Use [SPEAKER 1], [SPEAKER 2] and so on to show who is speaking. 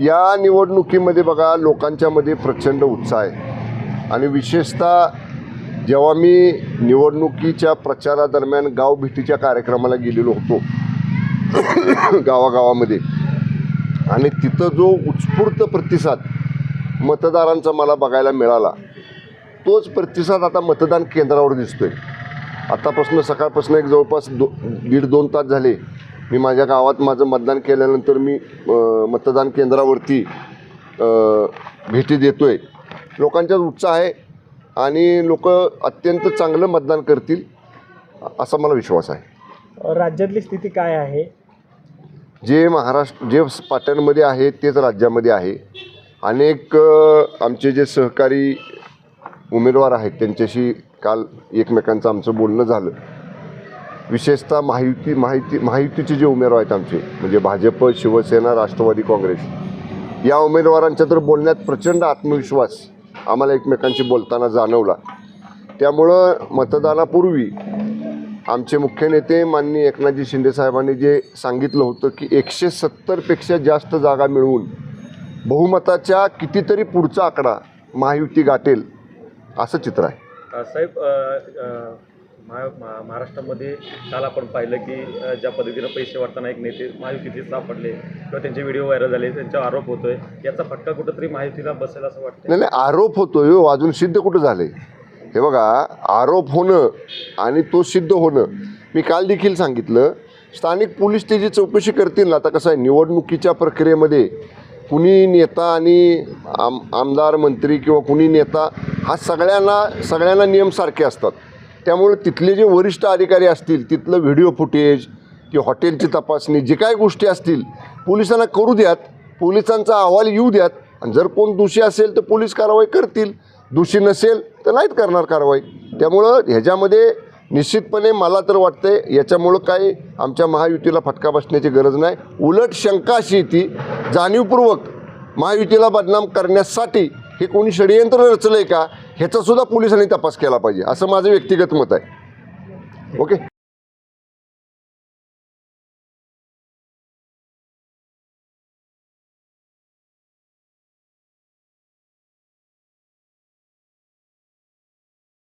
[SPEAKER 1] या निवडणुकीमध्ये बघा लोकांच्यामध्ये प्रचंड उत्साह आहे. आणि विशेषतः जेव्हा मी निवडणुकीच्या प्रचारादरम्यान गावभेटीच्या कार्यक्रमाला गेलेलो होतो गावागावामध्ये आणि तिथं जो उत्स्फूर्त प्रतिसाद मतदारांचा मला बघायला मिळाला तोच प्रतिसाद आता मतदान केंद्रावर दिसतोय. आतापासून सकाळपासून एक जवळपास दो दीड दोन तास झाले मी माझ्या गावात माझं मतदान केल्यानंतर मी मतदान केंद्रावरती भेटी देतोय. लोकांच्यात उत्साह आहे आणि लोक अत्यंत चांगलं मतदान करतील असा मला विश्वास आहे.
[SPEAKER 2] राज्यातली स्थिती काय आहे?
[SPEAKER 1] जे महाराष्ट्र जे पाटणमध्ये आहे तेच राज्यामध्ये आहे. अनेक आमचे जे सहकारी उमेदवार आहेत त्यांच्याशी काल एकमेकांचं आमचं बोलणं झालं. विशेषतः महायुती माहिती महायुतीचे जे उमेदवार आहेत आमचे म्हणजे भाजप शिवसेना राष्ट्रवादी काँग्रेस या उमेदवारांच्या तर बोलण्यात प्रचंड आत्मविश्वास आम्हाला एकमेकांशी बोलताना जाणवला. त्यामुळं मतदानापूर्वी आमचे मुख्य नेते माननीय एकनाथजी शिंदेसाहेबांनी जे सांगितलं होतं की एकशे सत्तरपेक्षा जास्त जागा मिळवून बहुमताच्या कितीतरी पुढचा आकडा महायुती गाठेल असं चित्र आहे.
[SPEAKER 3] साहेब महा महा- महाराष्ट्रामध्ये काल आपण पाहिलं की ज्या पद्धतीनं पैसे वाटताना एक नेते महायुतीचे सापडले किंवा त्यांचे व्हिडिओ व्हायरल झाले त्यांच्यावर आरोप होतोय याचा फटका कुठंतरी महायुतीला बसेल असं वाटतं
[SPEAKER 1] नाही नाही आरोप होतोय हो, अजून सिद्ध कुठं झाले? हे बघा आरोप होणं आणि तो सिद्ध होणं. मी काल देखील सांगितलं स्थानिक पोलीस त्याची चौकशी करतील ना आता कसं आहे निवडणुकीच्या प्रक्रियेमध्ये कुणी नेता आणि आम आमदार मंत्री किंवा कुणी नेता हा सगळ्यांना सगळ्यांना नियम सारखे असतात. त्यामुळे तिथले जे वरिष्ठ अधिकारी असतील तिथलं व्हिडिओ फुटेज ती हॉटेलची तपासणी जे काय गोष्टी असतील पोलिसांना करू द्यात पोलिसांचा अहवाल येऊ द्यात. आणि जर कोण दोषी असेल तर पोलीस कारवाई करतील. दोषी नसेल तर नाहीत करणार कारवाई. त्यामुळं ह्याच्यामध्ये निश्चितपणे मला तर वाटतंय याच्यामुळं काही आमच्या महायुतीला फटका बसण्याची गरज नाही. उलट शंका अशी ती जाणीवपूर्वक महायुतीला बदनाम करण्यासाठी हे कोणी षडयंत्र रचलं आहे का ह्याचासुद्धा पोलिसांनी तपास केला पाहिजे. असं माझं व्यक्तिगत मत आहे. ओके?